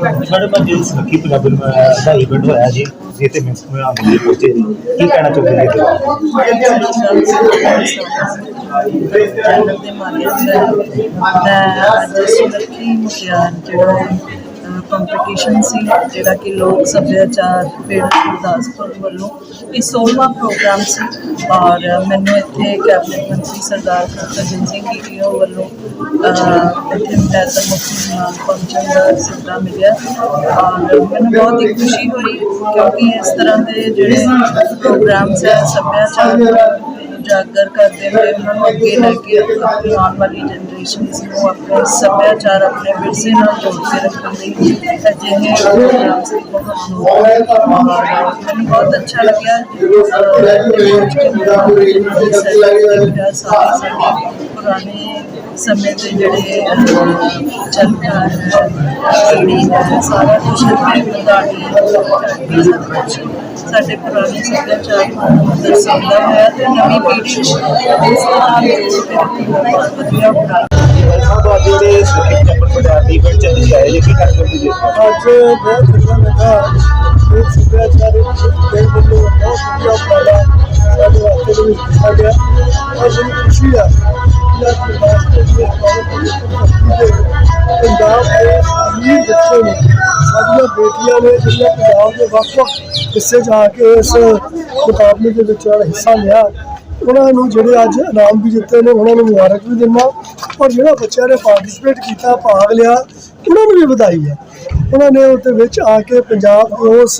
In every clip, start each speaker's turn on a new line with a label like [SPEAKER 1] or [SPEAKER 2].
[SPEAKER 1] Madam ਅੱਜ ਇਸ Lucky Punjab ਦਾ event ਹੋਇਆ ਜੀ ਜਿੱਥੇ ਮਿਸ ਨੂੰ ਆ ਮਿਲੇ ਪਹੁੰਚੇ ਕੀ ਕਹਿਣਾ ਚਾਹੁੰਦੇ ਨੇ
[SPEAKER 2] ਜਨਰਲ ਦੇ ਮਾਲਕ ਦਾ ਅੱਜ ਸੁਲਕੀ ਮੁਖਿਆਨ ਜਿਹੜਾ ਕੰਪੀਟੀਸ਼ਨ ਸੀ, ਜਿਹੜਾ ਕਿ ਲੋਕ ਸੱਭਿਆਚਾਰ ਪਿੰਡ ਗੁਰਦਾਸਪੁਰ ਵੱਲੋਂ ਇਹ 16ਵਾਂ ਪ੍ਰੋਗਰਾਮ ਸੀ। ਔਰ ਮੈਨੂੰ ਇੱਥੇ ਕੈਬਨਿਟ ਮੰਤਰੀ ਸਰਦਾਰ ਕਰਜਨ ਸਿੰਘ ਈਟੀਓ ਵੱਲੋਂ ਇੱਥੇ ਐਜ਼ ਅ ਮੁੱਖ ਪਹੁੰਚਣ ਦਾ ਸੱਦਾ ਮਿਲਿਆ। ਔਰ ਮੈਨੂੰ ਬਹੁਤ ਹੀ ਖੁਸ਼ੀ ਹੋਈ ਕਿਉਂਕਿ ਇਸ ਤਰ੍ਹਾਂ ਦੇ ਜਿਹੜੇ ਪ੍ਰੋਗਰਾਮਸ ਹੈ, ਸੱਭਿਆਚਾਰ ਨੂੰ ਉਜਾਗਰ ਕਰਦੇ ਹੋਏ ਉਹਨਾਂ ਨੂੰ ਅੱਗੇ ਲੈ ਕੇ ਆਪਣੀ ਆਉਣ ਵਾਲੀ ਜਨਰੇਸ਼ਨਸ ਨੂੰ ਆਪਣੇ ਸੱਭਿਆਚਾਰ ਆਪਣੇ ਵਿਰਸੇ ਨਾਲ ਜੋੜ ਕੇ ਰੱਖਣ ਲਈ ਅਜਿਹੇ ਪ੍ਰੋਗਰਾਮਸ ਦੀ ਬਹੁਤ ਲੋੜ ਹੈ ਔਰ ਮੈਨੂੰ ਬਹੁਤ ਅੱਛਾ ਲੱਗਿਆ ਅਹ, ਸਾਰੇ ਸਾਡੇ ਪੁਰਾਣੇ ਸਮੇਂ ਦੇ ਜਿਹੜੇ ਅਹ, ਹੈ ਸਾਰਾ ਕੁਝ ਹੈ ਸਾਡੇ ਪੁਰਾਣੇ ਸੱਭਿਆਚਾਰ ਨੂੰ ਦਰਸਾਉਂਦਾ ਹੈ ਤੇ ਨਵੀਂ ਪੀੜ੍ਹੀ ਇਸ ਤਰ੍ਹਾਂ ਜੋੜ ਵਧੀਆ ਉਪਰਾਲਾ
[SPEAKER 1] ਸਾਹਿਬ ਅੱਜ ਜਿਹੜੇ ਸਖੀ ਪੰਜਾਬੀ ਪਟਿਆਲਾ ਦੀ ਇਵੈਂਟ ਚ ਤੁਸੀਂ ਆਏ ਜੀ, ਕੀ ਕਹਿਣਾ ਚਾਹੁੰਦੇ ਜੀ
[SPEAKER 3] ਅੱਜ ਬਹੁਤ ਵਧੀਆ ਲੱਗਾ ਇਹ ਸੱਭਿਆਚਾਰ ਦੇ ਵੱਲੋਂ ਬਹੁਤ ਵਧੀਆ ਉਪਰਾਲਾ ਸਾਡੇ ਵਾਸਤੇ ਦੇ ਵਿੱਚ ਕੀਤਾ ਗਿਆ। ਔਰ ਮੈਨੂੰ ਖੁਸ਼ੀ ਆ ਕਿ ਅੱਜ ਵਾਸਤੇ ਦੇ ਪੰਜਾਬ ਦੇ ਅਮੀਰ ਬੱਚੇ ਨੇ, ਸਾਡੀਆਂ ਬੇਟੀਆਂ ਨੇ, ਜਿਹੜੀਆਂ ਪੰਜਾਬ ਦੇ ਵੱਖ-ਵੱਖ ਹਿੱਸੇ ਜਾ ਕੇ ਇਸ ਮੁਕਾਬਲੇ ਦੇ ਵਿੱਚ ਹਿੱਸਾ ਲਿਆ। ਉਹਨਾਂ ਨੂੰ ਜਿਹੜੇ ਅੱਜ ਇਨਾਮ ਵੀ ਦਿੱਤੇ ਨੇ, ਉਹਨਾਂ ਨੂੰ ਮੁਬਾਰਕ ਵੀ ਦਿੰਦਾ। ਔਰ ਜਿਹੜਾ ਬੱਚਿਆਂ ਨੇ ਪਾਰਟਿਸਿਪੇਟ ਕੀਤਾ, ਭਾਗ ਲਿਆ, ਉਹਨਾਂ ਨੂੰ ਵੀ ਵਧਾਈ ਹੈ। ਉਹਨਾਂ ਨੇ ਉਹਦੇ ਵਿੱਚ ਆ ਕੇ ਪੰਜਾਬ ਦੇ ਉਸ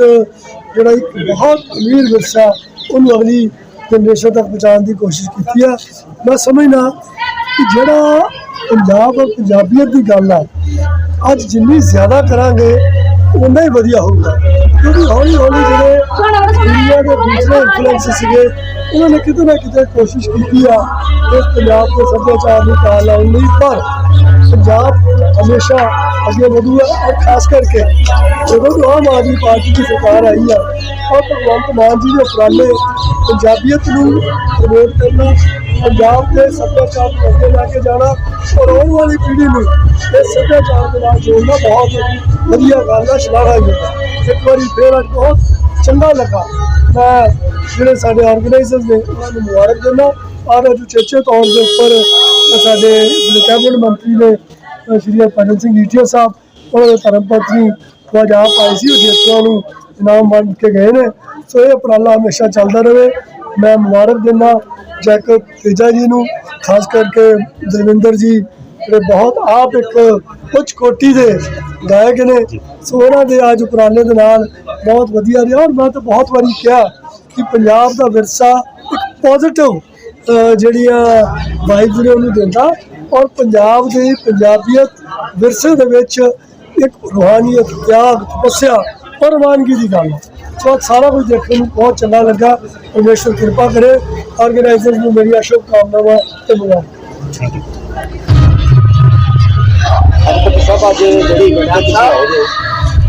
[SPEAKER 3] ਜਿਹੜਾ ਇੱਕ ਬਹੁਤ ਅਮੀਰ ਵਿਰਸਾ, ਉਹਨੂੰ ਅਗਲੀ ਜਨਰੇਸ਼ਨ ਤੱਕ ਪਹੁੰਚਾਉਣ ਦੀ ਕੋਸ਼ਿਸ਼ ਕੀਤੀ ਆ। ਮੈਂ ਸਮਝਦਾ ਕਿ ਜਿਹੜਾ ਪੰਜਾਬ ਔਰ ਪੰਜਾਬੀਅਤ ਦੀ ਗੱਲ ਆ, ਅੱਜ ਜਿੰਨੀ ਜ਼ਿਆਦਾ ਕਰਾਂਗੇ, ਉਨਾ ਹੀ ਵਧੀਆ ਹੋਊਗਾ। ਕਿਉਂਕਿ ਹੌਲੀ ਹੌਲੀ ਜਿਹੜੇ ਦੂਸਰੇ ਇਨਫਲੂਐਂਸ ਸੀਗੇ ਉਹਨਾਂ ਨੇ ਕਿਤੇ ਨਾ ਕਿਤੇ ਕੋਸ਼ਿਸ਼ ਕੀਤੀ ਆ ਇਸ ਪੰਜਾਬ ਦੇ ਸੱਭਿਆਚਾਰ ਨੂੰ ਤਾਲ ਲਾਉਣ ਲਈ ਪਰ ਪੰਜਾਬ ਹਮੇਸ਼ਾ ਅੱਗੇ ਵਧੂਗਾ ਔਰ ਖਾਸ ਕਰਕੇ ਜਦੋਂ ਤੋਂ ਆਮ ਆਦਮੀ ਪਾਰਟੀ ਦੀ ਸਰਕਾਰ ਆਈ ਆ ਔਰ ਭਗਵੰਤ ਮਾਨ ਜੀ ਦੇ ਉਪਰਾਲੇ ਪੰਜਾਬੀਅਤ ਨੂੰ ਪ੍ਰਮੋਟ ਕਰਨਾ ਪੰਜਾਬ ਦੇ ਸੱਭਿਆਚਾਰ ਨੂੰ ਅੱਗੇ ਲੈ ਕੇ ਜਾਣਾ ਔਰ ਆਉਣ ਵਾਲੀ ਪੀੜ੍ਹੀ ਨੂੰ ਇਸ ਸੱਭਿਆਚਾਰ ਦੇ ਨਾਲ ਜੋੜਨਾ ਬਹੁਤ ਵਧੀਆ ਗੱਲ ਹੈ ਸ਼ਲਾਘਾਯੋਗ ਇੱਕ ਵਾਰੀ ਫੇਰ ਬਹੁਤ ਚੰਗਾ ਲੱਗਾ। ਮੈਂ ਜਿਹੜੇ ਸਾਡੇ ਆਰਗੇਨਾਈਜ਼ਰਸ ਨੇ, ਉਹਨਾਂ ਨੂੰ ਮੁਬਾਰਕ ਦਿੰਦਾ ਔਰ ਅੱਜ ਉਚੇਚੇ ਤੌਰ ਦੇ ਉੱਪਰ ਸਾਡੇ ਕੈਬਨਿਟ ਮੰਤਰੀ ਨੇ ਸ਼੍ਰੀ ਹਰਭਜਨ ਸਿੰਘ ਈਟੀਓ ਸਾਹਿਬ, ਉਹਨਾਂ ਦੇ ਧਰਮ ਪਤਨੀ ਖਵਾਜਾ ਆਪ ਆਏ ਸੀ, ਉਹ ਜੇਤੂਆਂ ਨੂੰ ਇਨਾਮ ਵੰਡ ਕੇ ਗਏ ਨੇ। ਸੋ ਇਹ ਉਪਰਾਲਾ ਹਮੇਸ਼ਾ ਚੱਲਦਾ ਰਹੇ। ਮੈਂ ਮੁਬਾਰਕ ਦਿੰਦਾ ਜੈਕ ਤੇਜਾ ਜੀ ਨੂੰ, ਖਾਸ ਕਰਕੇ ਦਵਿੰਦਰ ਜੀ ਜਿਹੜੇ ਬਹੁਤ ਆਪ ਇੱਕ ਉੱਚ ਕੋਟੀ ਦੇ ਗਾਇਕ ਨੇ, ਸੋ ਉਹਨਾਂ ਦੇ ਅੱਜ ਉਪਰਾਲੇ ਦੇ ਨਾਲ ਬਹੁਤ ਵਧੀਆ ਰਿਹਾ ਔਰ ਮੈਂ ਤਾਂ ਬਹੁਤ ਵਾਰੀ ਕਿਹਾ ਕਿ ਪੰਜਾਬ ਦਾ ਵਿਰਸਾ ਇੱਕ ਪੋਜ਼ਿਟਿਵ ਜਿਹੜੀਆਂ ਵਾਈਬਸ ਨੇ ਉਹਨੂੰ ਦਿੰਦਾ ਔਰ ਪੰਜਾਬ ਦੇ ਪੰਜਾਬੀਅਤ ਵਿਰਸੇ ਦੇ ਵਿੱਚ ਇੱਕ ਰੂਹਾਨੀਅਤ, ਤਿਆਗ, ਤਪੱਸਿਆ ਔਰ ਰਵਾਨਗੀ ਦੀ ਗੱਲ ਹੈ ਸੋ ਸਾਰਾ ਕੁਝ ਦੇਖਣ ਨੂੰ ਬਹੁਤ ਚੰਗਾ ਲੱਗਾ। ਪਰਮੇਸ਼ਵਰ ਕਿਰਪਾ ਕਰੇ। ਆਰਗੇਨਾਈਜ਼ਰਸ ਨੂੰ ਮੇਰੀਆਂ ਸ਼ੁਭ ਕਾਮਨਾਵਾਂ ਤੇ ਮੁਬਾਰਕ।
[SPEAKER 1] ਸਭ ਅੱਜ ਜਿਹੜੀ ਚ ਤੁਸੀਂ ਆਏ ਜੀ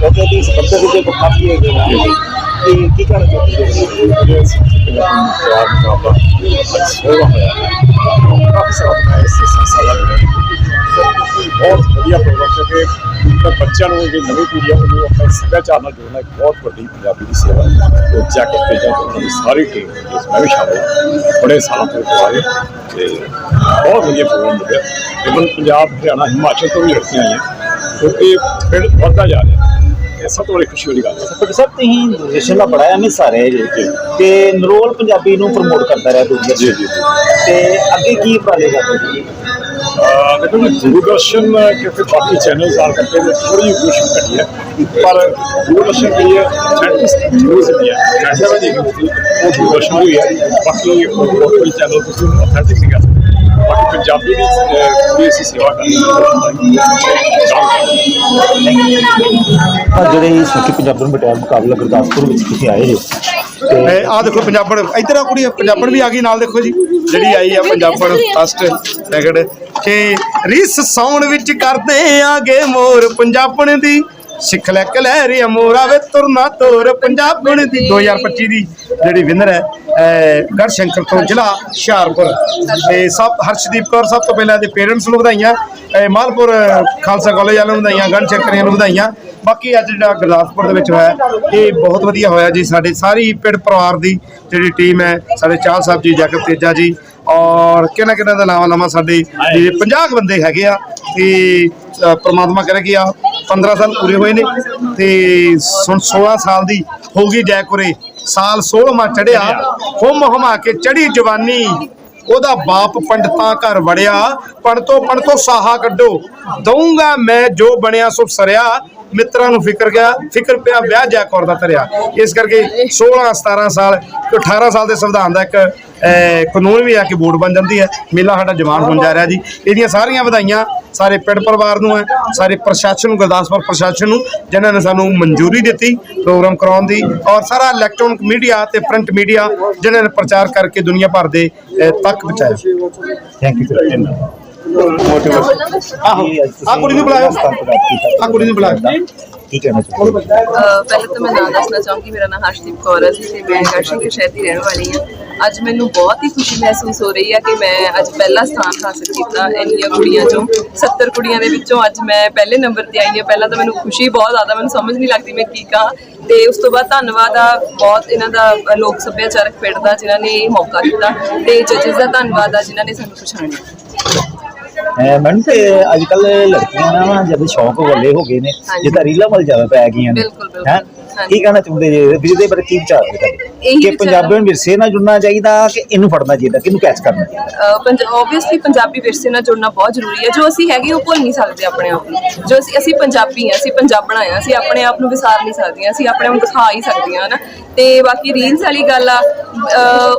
[SPEAKER 1] ਉਹਦੇ ਦੀ ਸਪੈਸ਼ਲ ਦੇ ਕੋ ਕਾਫੀ ਹੈ। ਜੀ ਕੀ ਕੀ ਕਹਿਣਾ ਚਾਹੁੰਦੇ ਜੀ
[SPEAKER 4] ਇਹ ਪੰਜਾਬੀ ਮੁਕਾਬਲਾ ਅੱਜ ਸੋਲ੍ਹਾਂ ਹੋਇਆ। ਕਾਫੀ ਸਾਰਾ ਇਸ ਸੰਸਾਰ ਦਾ। ਬਹੁਤ ਵਧੀਆ ਪ੍ਰੋਗਰਾਮ ਹੈ ਕਿ ਤਾਂ ਬੱਚਿਆਂ ਨੂੰ ਜਿਹੜੀ ਨਵੀਂ ਪੀੜ੍ਹੀ ਆ ਉਹਨੂੰ ਆਪਣੇ ਸੱਭਿਆਚਾਰ ਨਾਲ ਜੋੜਨਾ ਇੱਕ ਬਹੁਤ ਵੱਡੀ ਪੰਜਾਬੀ ਦੀ ਸੇਵਾ ਹੈ। ਤੇ ਜੈਕਟ ਤੇ ਜਾਂ ਸਾਰੀ ਟੀਮ ਇਸ ਮੈਂ ਵੀ ਸ਼ਾਮਲ ਹਾਂ। ਬੜੇ ਸਾਲਾਂ ਤੋਂ ਕਰਵਾ ਰਹੇ ਤੇ ਬਹੁਤ ਵਧੀਆ ਪ੍ਰੋਗਰਾਮ ਹੋ ਗਿਆ। ਇਵਨ ਪੰਜਾਬ ਹਰਿਆਣਾ ਹਿਮਾਚਲ ਤੋਂ ਵੀ ਲੜਕੀਆਂ ਆਈਆਂ। ਕਿਉਂਕਿ ਪਿੰਡ ਵੱਧਦਾ ਜਾ ਰਿਹਾ ਇਹ ਸਭ ਤੋਂ ਵੱਡੀ ਖੁਸ਼ੀ ਵਾਲੀ ਗੱਲ ਹੈ।
[SPEAKER 1] ਪਰ ਸਰ ਤੁਸੀਂ ਦੂਰਦਰਸ਼ਨ ਦਾ ਬੜਾ ਹਿੱਸਾ ਰਹੇ ਜੀ ਤੇ ਨਰੋਲ ਪੰਜਾਬੀ ਨੂੰ ਪ੍ਰਮੋਟ ਕਰਦਾ ਰਿਹਾ ਦੂਰਦਰਸ਼ਨ
[SPEAKER 4] ਜੀ, ਜੀ, ਜੀ।
[SPEAKER 1] ਤੇ ਅੱਗੇ ਕੀ ਉਪਰਾਲੇ ਕਰਦੇ ਜੀ
[SPEAKER 4] ਅਹ ਦੇਖੋ ਜੀ ਦੂਰਦਰਸ਼ਨ ਕਿਉਂਕਿ ਬਾਕੀ ਚੈਨਲਸ ਆ ਕਰਕੇ ਉਹ ਥੋੜੀ ਜਿਹੀ ਕੋਸ਼ਿਸ਼ ਘਟੀ ਹੈ। ਪਰ ਦੂਰਦਰਸ਼ਨ ਦੀ ਹੈ ਸੈਂਟਿਸਟ ਨਿਊਜ਼ ਦੀ ਹੈ। ਐਸਾ ਵੀ ਨਹੀਂ ਕਿ ਉਹ ਦੂਰਦਰਸ਼ਨ ਹੋਈ ਹੈ। ਬਾਕੀ ਉਹ ਕੋਈ ਚੈਨਲ ਤੁਸੀਂ ਨਹੀਂ ਕਰ ਸਕਦੇ। ਬਾਕੀ ਪੰਜਾਬੀ ਅਹ, ਪੂਰੀ ਅਸੀਂ ਸੇਵਾ ਕਰਨੀ ਹੈ।
[SPEAKER 1] ਜਿਹੜੇ ਸਖੀ ਪੰਜਾਬੀ ਪਟਿਆਲਾ ਮੁਕਾਬਲਾ ਗੁਰਦਾਸਪੁਰ ਵਿੱਚ ਤੁਸੀਂ ਆਏ ਜੀ ਤੇ
[SPEAKER 5] ਆ ਦੇਖੋ ਪੰਜਾਬਣ ਇੱਧਰ ਆ ਕੁੜੀ ਪੰਜਾਬਣ ਵੀ ਆ ਗਈ ਨਾਲ ਦੇਖੋ ਜੀ ਜਿਹੜੀ ਆਈ ਆ ਪੰਜਾਬਣ ਫਸਟ ਸੈਕਿੰਡ ਕਿ ਰਿਸ ਸਾਉਣ ਵਿੱਚ ਕਰਦੇ ਆਗੇ ਮੋਰ। ਪੰਜਾਬਣ ਦੀ ਸਿੱਖ ਲੈ ਕਲਹਿਰੀਆ ਮੋਰਾ। ਵੇ ਤੁਰਨਾ ਤੋਰ ਪੰਜਾਬਣ ਦੀ। 2025 ਦੀ ਜਿਹੜੀ ਵਿਨਰ ਹੈ, ਅਹ ਗੜਸ਼ੰਕਰ ਤੋਂ ਜ਼ਿਲ੍ਹਾ ਹੁਸ਼ਿਆਰਪੁਰ। ਤੇ ਸਭ, ਹਰਸ਼ਦੀਪ ਕੌਰ ਸਭ ਤੋਂ ਪਹਿਲਾਂ ਦੇ ਪੇਰੈਂਟਸ ਨੂੰ ਵਧਾਈਆਂ। ਮਾਲਪੁਰ ਖਾਲਸਾ ਕਾਲਜ ਵਾਲਿਆਂ ਨੂੰ ਵਧਾਈਆਂ ਗੜਸ਼ੰਕਰੀਆਂ ਨੂੰ ਵਧਾਈਆਂ। ਬਾਕੀ ਅੱਜ ਜਿਹੜਾ ਗੁਰਦਾਸਪੁਰ ਦੇ ਵਿੱਚ ਹੋਇਆ, ਇਹ ਬਹੁਤ ਵਧੀਆ ਹੋਇਆ ਜੀ। ਸਾਡੇ ਸਾਰੀ ਪਿੰਡ ਪਰਿਵਾਰ ਦੀ ਜਿਹੜੀ ਟੀਮ ਹੈ, ਸਾਡੇ ਚਾਹ ਸਾਹਿਬ ਜੀ ਜਗਤ ਤੇਜਾ ਜੀ ਔਰ ਕਿਹਨਾਂ ਕਿਹਨਾਂ ਦਾ ਨਾਮ ਲਾਵਾਂ ਸਾਡੇ ਜਿਹੜੇ 50 ਕੁ ਬੰਦੇ ਹੈਗੇ ਆ ਤੇ ਪ੍ਰਮਾਤਮਾ ਕਰੇ ਕਿ ਆ 15 ਸਾਲ ਪੂਰੇ ਹੋਏ ਨੇ ਤੇ ਹੁਣ 16 ਸਾਲ ਦੀ ਹੋ ਗਈ ਜੈਕੁਰੇ ਸਾਲ 16ਵਾਂ ਚੜਿਆ ਹੁਮ ਹੁਮਾ ਕੇ ਚੜੀ ਜਵਾਨੀ। ਉਹਦਾ ਬਾਪ ਪੰਡਤਾਂ ਘਰ ਵੜਿਆ ਪੜਤੋ ਪੜਤੋ ਸਾਹਾ ਕੱਢੋ। ਦਊਂਗਾ ਮੈਂ ਜੋ ਬਣਿਆ ਸੋ ਸਰਿਆ। ਮਿੱਤਰਾਂ ਨੂੰ ਫਿਕਰ ਗਿਆ ਫਿਕਰ ਪਿਆ ਵਿਆਹ ਜੈਕੌਰ ਦਾ ਧਰਿਆ। ਇਸ ਕਰਕੇ 16 17 ਸਾਲ ਤੇ 18 ਸਾਲ ਦੇ ਸੰਵਿਧਾਨ ਦਾ ਇੱਕ ਕਾਨੂੰਨ ਵੀ ਆ ਕਿ ਵੋਟ ਬਣ ਜਾਂਦੀ ਹੈ। ਮੇਲਾ ਸਾਡਾ ਜਵਾਨ ਹੋਣ ਜਾ ਰਿਹਾ ਜੀ। ਇਹਦੀਆਂ ਸਾਰੀਆਂ ਵਧਾਈਆਂ ਸਾਰੇ ਪਿੰਡ ਪਰਿਵਾਰ ਨੂੰ ਹੈ। ਸਾਰੇ ਪ੍ਰਸ਼ਾਸਨ ਨੂੰ ਗੁਰਦਾਸਪੁਰ ਪ੍ਰਸ਼ਾਸਨ ਨੂੰ ਜਿਨ੍ਹਾਂ ਨੇ ਸਾਨੂੰ ਮਨਜ਼ੂਰੀ ਦਿੱਤੀ ਪ੍ਰੋਗਰਾਮ ਕਰਾਉਣ ਦੀ ਔਰ ਸਾਰਾ ਇਲੈਕਟ੍ਰੋਨਿਕ ਮੀਡੀਆ ਤੇ ਪ੍ਰਿੰਟ ਮੀਡੀਆ ਜਿਨ੍ਹਾਂ ਨੇ ਪ੍ਰਚਾਰ ਕਰਕੇ ਦੁਨੀਆ ਭਰ ਦੇ ਤੱਕ ਪਹੁੰਚਾਇਆ।
[SPEAKER 1] ਥੈਂਕ ਯੂ ਸਰ
[SPEAKER 5] ਆਹੋ। ਆ ਕੁੜੀ ਨੂੰ ਬੁਲਾਇਓ। ਆ ਕੁੜੀ ਨੂੰ ਬੁਲਾਇਓ।
[SPEAKER 1] ਕੀ ਕਹਿਣਾ ਚਾਹੁੰਦੇ
[SPEAKER 6] ਪਹਿਲਾਂ ਤਾਂ ਮੈਂ ਨਾਮ ਦੱਸਣਾ ਚਾਹੂੰਗੀ, ਮੇਰਾ ਨਾਮ ਹਰਸ਼ਦੀਪ ਕੌਰ ਹੈ ਜੀ ਤੇ ਮੈਂ ਗੜਸ਼ੰਕਰ ਸ਼ਹਿਰ ਦੀ ਰਹਿਣ ਵਾਲੀ ਹਾਂ। ਅੱਜ ਮੈਨੂੰ ਬਹੁਤ ਹੀ ਖੁਸ਼ੀ ਮਹਿਸੂਸ ਹੋ ਰਹੀ ਹੈ ਕਿ ਮੈਂ ਅੱਜ ਪਹਿਲਾ ਸਥਾਨ ਹਾਸਲ ਕੀਤਾ ਇੰਨੀਆਂ ਕੁੜੀਆਂ ਚੋਂ। 70 ਕੁੜੀਆਂ ਦੇ ਵਿੱਚੋਂ ਅੱਜ ਮੈਂ ਪਹਿਲੇ ਨੰਬਰ ਤੇ ਆਈ ਹਾਂ। ਪਹਿਲਾਂ ਤਾਂ ਮੈਨੂੰ ਖੁਸ਼ੀ ਬਹੁਤ ਜ਼ਿਆਦਾ, ਮੈਨੂੰ ਸਮਝ ਨਹੀਂ ਲੱਗਦੀ ਮੈਂ ਕੀ ਕਹਾਂ। ਤੇ ਉਸ ਤੋਂ ਬਾਅਦ ਧੰਨਵਾਦ ਆ ਬਹੁਤ ਇਹਨਾਂ ਦਾ ਲੋਕ ਸੱਭਿਆਚਾਰਕ ਪਿੰਡ ਦਾ, ਜਿਨ੍ਹਾਂ ਨੇ ਇਹ ਮੌਕਾ ਦਿੱਤਾ। ਤੇ ਜੱਜਸ ਦਾ ਧੰਨਵਾਦ ਆ, ਜਿਨ੍ਹਾਂ ਨੇ ਸਾਨੂੰ ਪਛਾਣਿਆ।
[SPEAKER 1] ਮੈਡਮ ਤੇ ਅੱਜ ਕੱਲ ਲੜਕੀਆਂ ਨਾ ਜਦ ਸ਼ੌਕ ਵੱਲੇ ਹੋ ਗਏ ਨੇ। ਜਿੱਦਾਂ ਰੀਲਾਂ ਵੱਲ ਜ਼ਿਆਦਾ ਪੈ ਗਈਆਂ ਨੇ
[SPEAKER 6] ਬਿਲਕੁਲ।
[SPEAKER 1] ਹੈਂ? ਕੀ ਕਹਿਣਾ ਚਾਹੁੰਦੇ ਜੀ ਵੀ ਇਹਦੇ ਬਾਰੇ ਕੀ ਵਿਚਾਰ ਤੁਹਾਡੇ
[SPEAKER 6] ਇਹੀ
[SPEAKER 1] ਕਿ ਪੰਜਾਬੀ ਨੂੰ ਵਿਰਸੇ ਨਾਲ ਜੁੜਨਾ ਚਾਹੀਦਾ ਕਿ ਇਹਨੂੰ ਫੜਨਾ ਚਾਹੀਦਾ ਕਿਹਨੂੰ ਕੈਚ ਕਰਨਾ ਚਾਹੀਦਾ?
[SPEAKER 6] ਆਬਵੀਅਸਲੀ ਪੰਜਾਬੀ ਵਿਰਸੇ ਨਾਲ ਜੁੜਨਾ ਬਹੁਤ ਜ਼ਰੂਰੀ ਹੈ। ਜੋ ਅਸੀਂ ਹੈਗੇ ਉਹ ਭੁੱਲ ਨਹੀਂ ਸਕਦੇ ਆਪਣੇ ਆਪ ਨੂੰ। ਜੋ ਅਸੀਂ ਅਸੀਂ ਪੰਜਾਬੀ ਹਾਂ ਅਸੀਂ ਪੰਜਾਬਣਾ ਆ ਅਸੀਂ ਆਪਣੇ ਆਪ ਨੂੰ ਵਿਸਾਰ ਨਹੀਂ ਸਕਦੀਆਂ ਅਸੀਂ ਆਪਣੇ ਆਪ ਨੂੰ ਦਿਖਾ ਹੀ ਸਕਦੀਆਂ ਹਨਾ? ਤੇ ਬਾਕੀ ਰੀਲਸ ਵਾਲੀ ਗੱਲ ਆ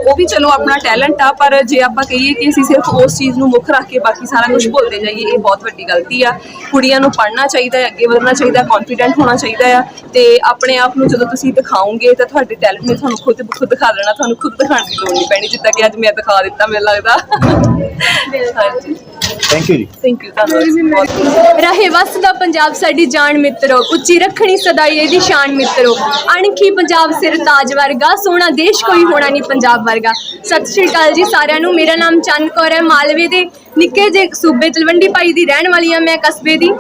[SPEAKER 6] ਉਹ ਵੀ ਚਲੋ ਆਪਣਾ ਟੈਲੈਂਟ ਆ ਪਰ ਜੇ ਆਪਾਂ ਕਹੀਏ ਕਿ ਅਸੀਂ ਸਿਰਫ ਉਸ ਚੀਜ਼ ਨੂੰ ਮੁੱਖ ਰੱਖ ਕੇ ਬਾਕੀ ਸਾਰਾ ਕੁਝ ਭੁੱਲਦੇ ਜਾਈਏ ਇਹ ਬਹੁਤ ਵੱਡੀ ਗਲਤੀ ਆ। ਕੁੜੀਆਂ ਨੂੰ ਪੜ੍ਹਨਾ ਚਾਹੀਦਾ ਹੈ ਅੱਗੇ ਵਧਣਾ ਚਾਹੀਦਾ ਕੌਨਫੀਡੈਂਟ ਹੋਣਾ ਚਾਹੀਦਾ ਆ ਤੇ ਆਪਣੇ ਆਪ ਨੂੰ ਜਦੋਂ ਤੁਸੀਂ ਦਿਖਾਓਗੇ ਤਾਂ ਤੁਹਾਡੇ ਟੈਲੈਂਟ ਨੇ ਤੁਹਾਨੂੰ ਖੁਦ ਖੁਦ ਦਿਖਾ ਦੇਣਾ ਤੁਹਾਨੂੰ ਖੁਦ ਦਿਖਾਉਣ ਦੀ ਲੋੜ ਨਹੀਂ ਪੈਣੀ ਜਿੱਦਾਂ ਕਿ ਅੱਜ ਮੈਂ ਦਿਖਾ ਦਿੱਤਾ ਮੈਨੂੰ ਲੱਗਦਾ। ਹਾਂਜੀ।
[SPEAKER 1] ਥੈਂਕ ਯੂ ਜੀ।
[SPEAKER 6] ਥੈਂਕ ਯੂ ਧੰਨਵਾਦ।
[SPEAKER 7] ਰਹੇ ਵਸਦਾ ਪੰਜਾਬ ਸਾਡੀ ਜਾਨ ਮਿੱਤਰੋ ਉੱਚੀ ਰੱਖਣੀ ਸਦਾਈ ਇਹਦੀ ਸ਼ਾਨ ਮਿੱਤਰੋ। ਅਣਖੀ ਪੰਜਾਬ ਸਿਰ ਤਾਜ ਵਰਗਾ ਸੋਹਣਾ ਦੇਸ਼ ਕੋਈ ਹੋਣਾ ਨਹੀਂ ਪੰਜਾਬ ਵਰਗਾ। ਸਤਿ ਸ਼੍ਰੀ ਅਕਾਲ ਜੀ ਸਾਰਿਆਂ ਨੂੰ ਮੇਰਾ ਨਾਮ ਚੰਨ ਕੌਰ ਹੈ ਮਾਲਵੇ ਦੇ ਨਿੱਕੇ ਜਿਹੇ ਸੂਬੇ ਤਲਵੰਡੀ ਪਾਈ ਦੀ ਰਹਿਣ ਵਾਲੀ ਹਾਂ ਮੈਂ ਕਸਬੇ ਦੀ।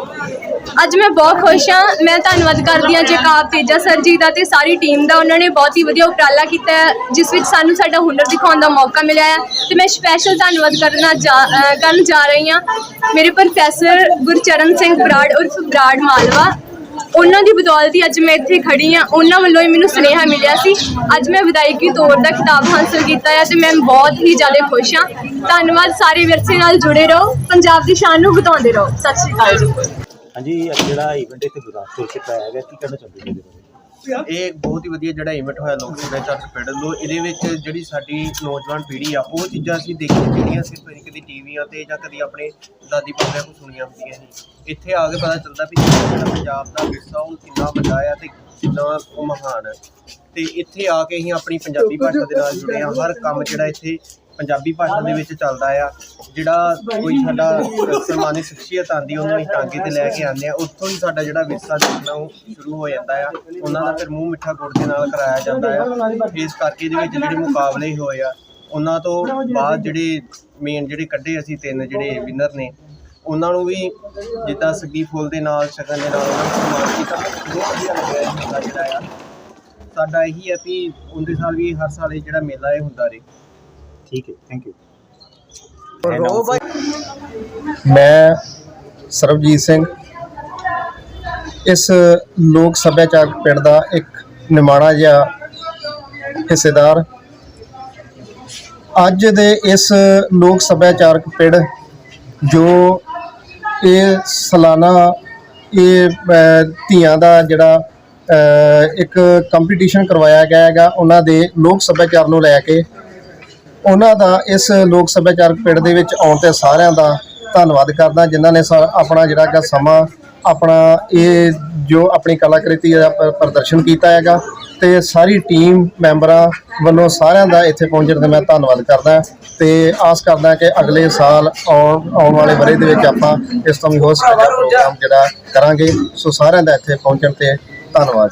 [SPEAKER 7] ਅੱਜ ਮੈਂ ਬਹੁਤ ਖੁਸ਼ ਹਾਂ। ਮੈਂ ਧੰਨਵਾਦ ਕਰਦੀ ਹਾਂ ਜੇਕਾਬ ਤੇਜਾ ਸਰ ਜੀ ਦਾ ਤੇ ਸਾਰੀ ਟੀਮ ਦਾ। ਉਹਨਾਂ ਨੇ ਬਹੁਤ ਹੀ ਵਧੀਆ ਉਪਰਾਲਾ ਕੀਤਾ ਹੈ, ਜਿਸ ਵਿੱਚ ਸਾਨੂੰ ਸਾਡਾ ਹੁਨਰ ਦਿਖਾਉਣ ਦਾ ਮੌਕਾ ਮਿਲਿਆ ਹੈ। ਤੇ ਮੈਂ ਸਪੈਸ਼ਲ ਧੰਨਵਾਦ ਕਰਨਾ ਜਾ- ਅਹ, ਕਰਨ ਜਾ ਰਹੀ ਹਾਂ। ਮੇਰੇ ਪ੍ਰੋਫੈਸਰ ਗੁਰਚਰਨ ਸਿੰਘ ਬਰਾੜ ਉਰਫ ਬਰਾੜ ਮਾਲਵਾ। ਉਹਨਾਂ ਦੀ ਬਦੌਲਤ ਹੀ ਅੱਜ ਮੈਂ ਇੱਥੇ ਖੜੀ ਹਾਂ। ਉਹਨਾਂ ਵੱਲੋਂ ਹੀ ਮੈਨੂੰ ਸੁਨੇਹਾ ਮਿਲਿਆ ਸੀ। ਅੱਜ ਮੈਂ ਵਿਦਾਇਗੀ ਤੌਰ ਦਾ ਖਿਤਾਬ ਹਾਸਲ ਕੀਤਾ ਹੈ ਤੇ ਮੈਂ ਬਹੁਤ ਹੀ ਜ਼ਿਆਦਾ ਖੁਸ਼ ਹਾਂ। ਧੰਨਵਾਦ ਸਾਰੇ ਵਿਰਸੇ ਨਾਲ ਜੁੜੇ ਰਹੋ। ਪੰਜਾਬ ਦੀ ਸ਼ਾਨ ਨੂੰ ਵਧਾਉਂਦੇ ਰਹੋ। ਸਤਿ ਸ਼੍ਰੀ ਅਕਾਲ ਜੀ।
[SPEAKER 1] ਹਾਂਜੀ, ਅੱਜ ਜਿਹੜਾ ਇਵੈਂਟ ਇੱਥੇ ਗੁਰਦਾਸਪੁਰ ਚ ਪਾਇਆ ਗਿਆ, ਕੀ ਕਹਿਣਾ ਚਾਹੁੰਦੇ ਜੀ
[SPEAKER 8] ਇਹ ਇੱਕ ਬਹੁਤ ਹੀ ਵਧੀਆ ਜਿਹੜਾ ਇਵੈਂਟ ਹੋਇਆ ਲੋਕ ਸੱਭਿਆਚਾਰਕ ਪਿੰਡ ਲੋ ਇਹਦੇ ਵਿੱਚ ਜਿਹੜੀ ਸਾਡੀ ਨੌਜਵਾਨ ਪੀੜ੍ਹੀ ਆ, ਉਹ ਚੀਜ਼ਾਂ ਅਸੀਂ ਦੇਖੀਆਂ ਜਿਹੜੀਆਂ ਸਿਰਫ ਅਸੀਂ ਕਦੀ ਟੀਵੀਆਂ ਤੇ ਜਾਂ ਕਦੀ ਆਪਣੇ ਦਾਦੀ ਬਾਬਿਆਂ ਕੋਲ ਸੁਣੀਆਂ ਹੁੰਦੀਆਂ ਸੀ। ਇੱਥੇ ਆ ਕੇ ਪਤਾ ਚੱਲਦਾ ਵੀ ਜਿਹੜਾ ਪੰਜਾਬ ਦਾ ਵਿਰਸਾ, ਉਹ ਕਿੰਨਾ ਵੱਡਾ ਆ ਤੇ ਕਿੰਨਾ ਉਹ ਮਹਾਨ ਹੈ ਤੇ ਇੱਥੇ ਆ ਕੇ ਅਸੀਂ ਆਪਣੀ ਪੰਜਾਬੀ ਭਾਸ਼ਾ ਦੇ ਨਾਲ ਜੁੜੇ ਹਾਂ ਹਰ ਕੰਮ ਜਿਹੜਾ ਇੱਥੇ ਪੰਜਾਬੀ ਭਾਸ਼ਾ ਦੇ ਵਿੱਚ ਚੱਲਦਾ ਆ, ਜਿਹੜਾ ਕੋਈ ਸਾਡਾ ਸਨਮਾਨਿਤ ਸ਼ਖਸੀਅਤ ਆਂਦੀ ਉਹਨੂੰ ਅਸੀਂ ਟਾਂਗੇ ਤੇ ਲੈ ਕੇ ਆਉਂਦੇ ਆ, ਉੱਥੋਂ ਹੀ ਸਾਡਾ ਜਿਹੜਾ ਵਿਰਸਾ ਦੇਖਣਾ ਉਹ ਸ਼ੁਰੂ ਹੋ ਜਾਂਦਾ ਆ। ਉਹਨਾਂ ਦਾ ਫਿਰ ਮੂੰਹ ਮਿੱਠਾ ਗੁੜ ਦੇ ਨਾਲ ਕਰਾਇਆ ਜਾਂਦਾ ਆ। ਇਸ ਕਰਕੇ ਇਹਦੇ ਵਿੱਚ ਜਿਹੜੇ ਮੁਕਾਬਲੇ ਹੋਏ ਆ, ਉਹਨਾਂ ਤੋਂ ਬਾਅਦ ਜਿਹੜੇ ਮੇਨ ਜਿਹੜੇ ਕੱਢੇ ਅਸੀਂ, ਤਿੰਨ ਜਿਹੜੇ ਵਿਨਰ ਨੇ, ਉਹਨਾਂ ਨੂੰ ਵੀ ਜਿੱਦਾਂ ਸੱਗੀ ਫੁੱਲ ਦੇ ਨਾਲ, ਸ਼ਗਨ ਦੇ ਨਾਲ ਉਹਨਾਂ ਨੂੰ ਸਨਮਾਨ ਕੀਤਾ। ਬਹੁਤ ਵਧੀਆ ਲੱਗਿਆ ਜਿਹੜਾ ਆ। ਸਾਡਾ ਇਹੀ ਹੈ ਵੀ ਉਹਦੇ ਸਾਲ ਵੀ ਹਰ ਸਾਲ ਇਹ ਜਿਹੜਾ ਮੇਲਾ ਇਹ ਹੁੰਦਾ ਰਹੇ।
[SPEAKER 1] ਠੀਕ ਹੈ ਥੈਂਕ ਯੂ
[SPEAKER 9] ਮੈਂ ਸਰਬਜੀਤ ਸਿੰਘ। ਇਸ ਲੋਕ ਸੱਭਿਆਚਾਰਕ ਪਿੰਡ ਦਾ ਇੱਕ ਨਿਮਾਣਾ ਜਿਹਾ ਹਿੱਸੇਦਾਰ। ਅੱਜ ਦੇ ਇਸ ਲੋਕ ਸੱਭਿਆਚਾਰਕ ਪਿੰਡ ਜੋ ਇਹ ਸਾਲਾਨਾ ਇਹ ਧੀਆਂ ਦਾ ਜਿਹੜਾ ਇੱਕ ਕੰਪੀਟੀਸ਼ਨ ਕਰਵਾਇਆ ਗਿਆ ਹੈਗਾ ਉਹਨਾਂ ਦੇ ਲੋਕ ਸੱਭਿਆਚਾਰ ਨੂੰ ਲੈ ਕੇ ਉਹਨਾਂ ਦਾ ਇਸ ਲੋਕ ਸੱਭਿਆਚਾਰਕ ਪਿੰਡ ਦੇ ਵਿੱਚ ਆਉਣ ਤੇ ਸਾਰਿਆਂ ਦਾ ਧੰਨਵਾਦ ਕਰਦਾ, ਜਿਨ੍ਹਾਂ ਨੇ ਸਾ- ਆਪਣਾ ਜਿਹੜਾ ਕਿ ਸਮਾਂ, ਆਪਣਾ ਇਹ ਜੋ ਆਪਣੀ ਕਲਾਕ੍ਰਿਤੀ ਦਾ ਪ੍ਰਦਰਸ਼ਨ ਕੀਤਾ ਹੈਗਾ ਤੇ ਸਾਰੀ ਟੀਮ ਮੈਂਬਰਾਂ ਵੱਲੋਂ ਸਾਰਿਆਂ ਦਾ ਇੱਥੇ ਪਹੁੰਚਣ ਤੇ ਮੈਂ ਧੰਨਵਾਦ ਕਰਦਾ ਤੇ ਆਸ ਕਰਦਾ ਕਿ ਅਗਲੇ ਸਾਲ ਆਉਣ ਆਉਣ ਵਾਲੇ ਬਰੇ ਦੇ ਵਿੱਚ ਆਪਾਂ ਇਸ ਤੋਂ ਵੀ ਹੋਰ ਸਾਰਾ ਪ੍ਰੋਗਰਾਮ ਜਿਹੜਾ ਕਰਾਂਗੇ। ਸੋ ਸਾਰਿਆਂ ਦਾ ਇੱਥੇ ਪਹੁੰਚਣ ਤੇ ਧੰਨਵਾਦ।